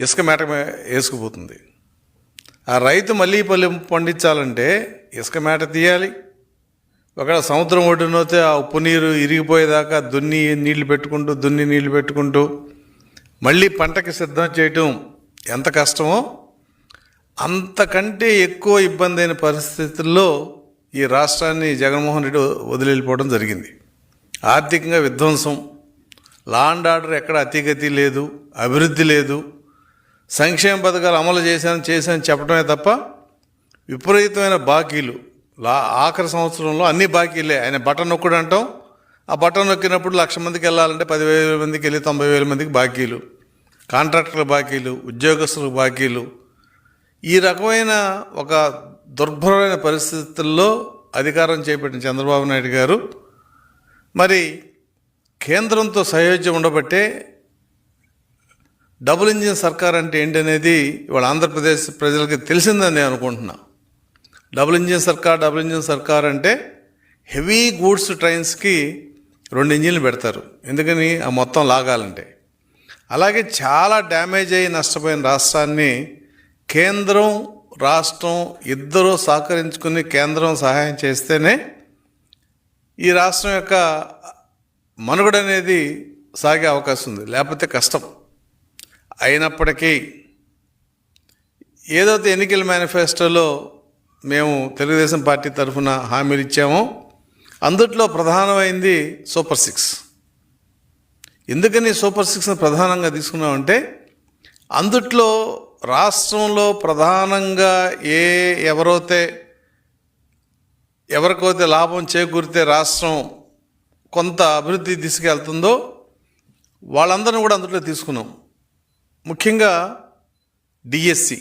ఇసుక మేట మే- వేసుకుపోతుంది. ఆ రైతు మళ్ళీ పల్లి పండించాలంటే ఇసుక మేట తీయాలి. ఒకవేళ సముద్రం ఒడ్డునైతే ఆ ఉప్పు నీరు ఇరిగిపోయేదాకా దున్ని నీళ్ళు పెట్టుకుంటూ దున్ని నీళ్ళు పెట్టుకుంటూ మళ్ళీ పంటకి సిద్ధం చేయటం ఎంత కష్టమో అంతకంటే ఎక్కువ ఇబ్బంది అయిన పరిస్థితుల్లో ఈ రాష్ట్రాన్ని జగన్మోహన్ రెడ్డి వదిలిపోవడం జరిగింది. ఆర్థికంగా విధ్వంసం లా అండ్ ఆర్డర్ ఎక్కడ అతిగతి లేదు అభివృద్ధి లేదు సంక్షేమ పథకాలు అమలు చేశాను చేశాను చెప్పడమే తప్ప విపరీతమైన బాకీలు. లా ఆఖరి సంవత్సరంలో అన్ని బాకీలే. ఆయన బటన్ నొక్కుడు అంటాం. ఆ బటన్ నొక్కినప్పుడు లక్ష మందికి వెళ్ళాలంటే పదివేల మందికి వెళ్ళి తొంభై వేల మందికి బాకీలు. కాంట్రాక్టర్ల బాకీలు ఉద్యోగస్తులకు బాకీలు. ఈ రకమైన ఒక దుర్భరమైన పరిస్థితుల్లో అధికారం చేపట్టిన చంద్రబాబు నాయుడు గారు మరి కేంద్రంతో సయోధ్యం ఉండబట్టే డబుల్ ఇంజిన్ సర్కార్ అంటే ఏంటనేది ఇవాళ ఆంధ్రప్రదేశ్ ప్రజలకి తెలిసిందని నేను అనుకుంటున్నా. డబుల్ ఇంజిన్ సర్కార్ డబుల్ ఇంజిన్ సర్కార్ అంటే హెవీ గూడ్స్ ట్రైన్స్కి రెండు ఇంజిన్లు పెడతారు. ఎందుకని? ఆ మొత్తం లాగాలంటే. అలాగే చాలా డ్యామేజ్ అయ్యి నష్టపోయిన రాష్ట్రాన్ని కేంద్రం రాష్ట్రం ఇద్దరూ సహకరించుకుని కేంద్రం సహాయం చేస్తేనే ఈ రాష్ట్రం యొక్క మనుగడ అనేది సాగే అవకాశం ఉంది. లేకపోతే కష్టం. అయినప్పటికీ ఏదైతే ఎన్నికల మేనిఫెస్టోలో మేము తెలుగుదేశం పార్టీ తరఫున హామీలు ఇచ్చామో అందుట్లో ప్రధానమైంది సూపర్ సిక్స్. ఎందుకని సూపర్ సిక్స్ని ప్రధానంగా తీసుకున్నామంటే అందుట్లో రాష్ట్రంలో ప్రధానంగా ఏ ఎవరైతే ఎవరికైతే లాభం చేకూరితే రాష్ట్రం కొంత అభివృద్ధి తీసుకెళ్తుందో వాళ్ళందరినీ కూడా అందులో తీసుకున్నాం. ముఖ్యంగా డిఎస్సి.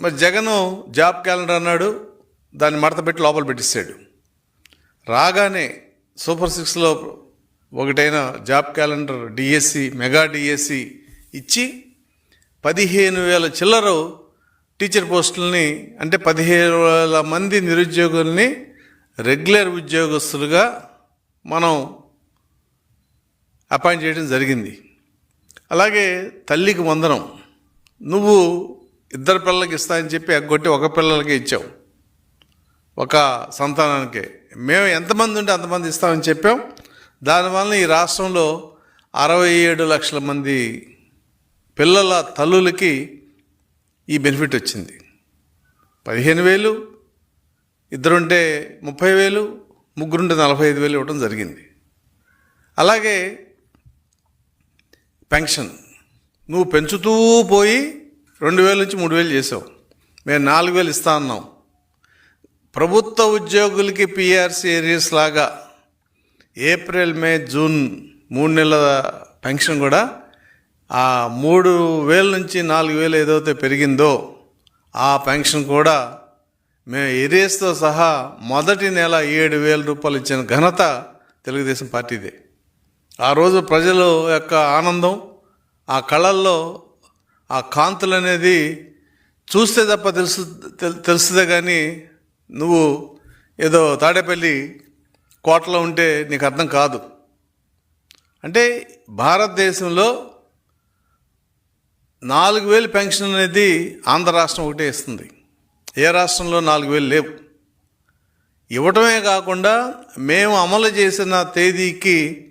మరి జగను జాబ్ క్యాలెండర్ అన్నాడు దాన్ని మడత పెట్టి లోపల పెట్టిస్తాడు. రాగానే సూపర్ సిక్స్లో ఒకటైన job calendar DSC mega DSC ఇచ్చి పదిహేను వేల చిల్లర టీచర్ పోస్టులని అంటే పదిహేను వేల మంది నిరుద్యోగుల్ని రెగ్యులర్ ఉద్యోగస్తులుగా మనం అపాయింట్ చేయడం జరిగింది. అలాగే తల్లికి వందనం. నువ్వు ఇద్దరు పిల్లలకి ఇస్తా అని చెప్పి అగ్గొట్టి ఒక పిల్లలకి ఇచ్చావు. ఒక సంతానానికి. మేము ఎంతమంది ఉంటే అంతమంది ఇస్తామని చెప్పాం. దానివల్ల ఈ రాష్ట్రంలో అరవై ఏడు లక్షల మంది పిల్లల తల్లులకి ఈ బెనిఫిట్ వచ్చింది. పదిహేను వేలు ఇద్దరుంటే ముప్పై వేలు ముగ్గురుంటే నలభై ఐదు వేలు ఇవ్వడం జరిగింది. అలాగే పెన్షన్. నువ్వు పెంచుతూ పోయి రెండు వేల నుంచి మూడు వేలు చేసావు. మేము నాలుగు వేలు ఇస్తా అన్నాం. ప్రభుత్వ ఉద్యోగులకి పిఆర్సీ ఏరియాస్ లాగా ఏప్రిల్ మే జూన్ మూడు నెలల పెన్షన్ కూడా ఆ మూడు వేల నుంచి నాలుగు వేలు ఏదైతే పెరిగిందో ఆ పెన్షన్ కూడా మేము ఏరియాస్తో సహా మొదటి నెల ఏడు వేల రూపాయలు ఇచ్చిన ఘనత తెలుగుదేశం పార్టీదే. ఆ రోజు ప్రజల యొక్క ఆనందం ఆ కళల్లో ఆ కాంతులు అనేది చూస్తే తప్ప తెలుసు తెలుస్తుందే కానీ నువ్వు ఏదో తాడేపల్లి కోటలో ఉంటే నీకు అర్థం కాదు. అంటే భారతదేశంలో నాలుగు వేలు పెన్షన్ అనేది ఆంధ్ర రాష్ట్రం ఒకటే ఇస్తుంది. ఏ రాష్ట్రంలో నాలుగు వేలు లేవు. ఇవ్వటమే కాకుండా మేము అమలు చేసిన తేదీకి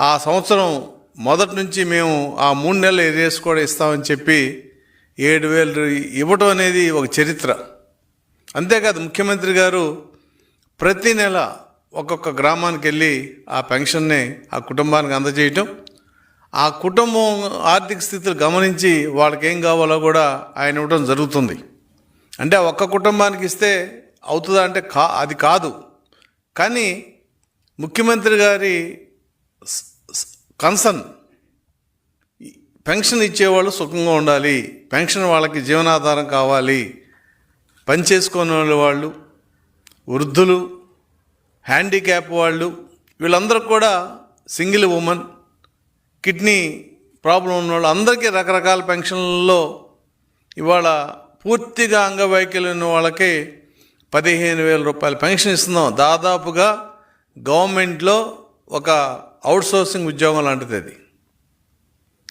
ఆ సంవత్సరం మొదటి నుంచి మేము ఆ మూడు నెలలు ఏరియాస్ కూడా ఇస్తామని చెప్పి ఏడు వేలు ఇవ్వటం అనేది ఒక చరిత్ర. అంతేకాదు ముఖ్యమంత్రి గారు ప్రతి నెల ఒక్కొక్క గ్రామానికి వెళ్ళి ఆ పెన్షన్ని ఆ కుటుంబానికి అందజేయటం. ఆ కుటుంబం ఆర్థిక స్థితిని గమనించి వాళ్ళకి ఏం కావాలో కూడా ఆయన ఇవ్వడం జరుగుతుంది. అంటే ఒక్క కుటుంబానికి ఇస్తే అవుతుందా అంటే కా అది కాదు. కానీ ముఖ్యమంత్రి గారి కన్సర్న్. పెన్షన్ ఇచ్చేవాళ్ళు సుఖంగా ఉండాలి. పెన్షన్ వాళ్ళకి జీవనాధారం కావాలి. పని చేసుకునే వాళ్ళు వృద్ధులు హ్యాండిక్యాప్ వాళ్ళు వీళ్ళందరూ కూడా సింగిల్ ఉమెన్ కిడ్నీ ప్రాబ్లం ఉన్న వాళ్ళు అందరికీ రకరకాల పెన్షన్లలో ఇవాళ పూర్తిగా అంగవైకల్యం ఉన్న వాళ్ళకి పదిహేను వేల రూపాయల పెన్షన్ ఇస్తున్నాం. దాదాపుగా గవర్నమెంట్లో ఒక అవుట్సోర్సింగ్ ఉద్యోగం లాంటిది అది.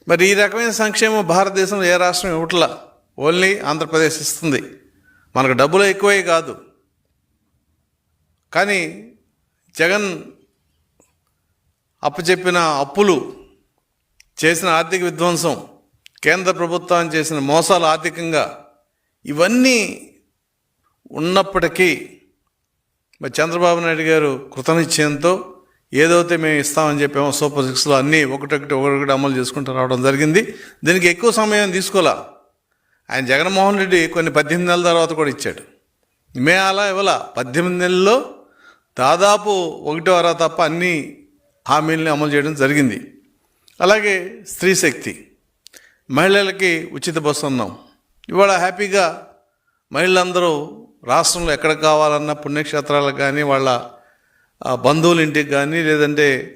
మరి ఈ రకమైన సంక్షేమం భారతదేశంలో ఏ రాష్ట్రం ఇవ్వట్లా? ఓన్లీ ఆంధ్రప్రదేశ్ ఇస్తుంది. మనకు డబ్బులు ఎక్కువే కాదు. కానీ జగన్ అప్పచెప్పిన అప్పులు చేసిన ఆర్థిక విధ్వంసం కేంద్ర ప్రభుత్వం చేసిన మోసాలు ఆర్థికంగా ఇవన్నీ ఉన్నప్పటికీ మరి చంద్రబాబు నాయుడు గారు కృతనిశ్చయంతో ఏదైతే మేము ఇస్తామని చెప్పామో సూపర్ సిక్స్లో అన్నీ ఒకటొకటి ఒకటొకటి అమలు చేసుకుంటూ రావడం జరిగింది. దీనికి ఎక్కువ సమయం తీసుకోలే. ఆయన జగన్మోహన్ రెడ్డి కొన్ని పద్దెనిమిది నెలల తర్వాత కూడా ఇచ్చాడు. మే అలా ఇవ్వాల. పద్దెనిమిది నెలల్లో దాదాపు ఒకటో అర తప్ప అన్ని హామీలని అమలు చేయడం జరిగింది. అలాగే స్త్రీ శక్తి. మహిళలకి ఉచిత బస్సు అన్నాం ఇవాళ హ్యాపీగా మహిళలందరూ రాష్ట్రంలో ఎక్కడ కావాలన్నా పుణ్యక్షేత్రాలకు కానీ వాళ్ళ ఆ, బంధువుల ఇంటికి కానీ లేదంటే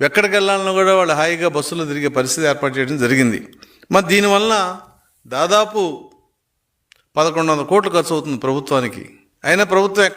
ఎక్కడికి వెళ్ళాలన్నా కూడా వాళ్ళు హాయిగా బస్సులో తిరిగే పరిస్థితి ఏర్పాటు చేయడం జరిగింది. మరి దీనివల్ల దాదాపు పదకొండు వందల కోట్లు ఖర్చు అవుతుంది ప్రభుత్వానికి. అయినా ప్రభుత్వం ఎక్కడ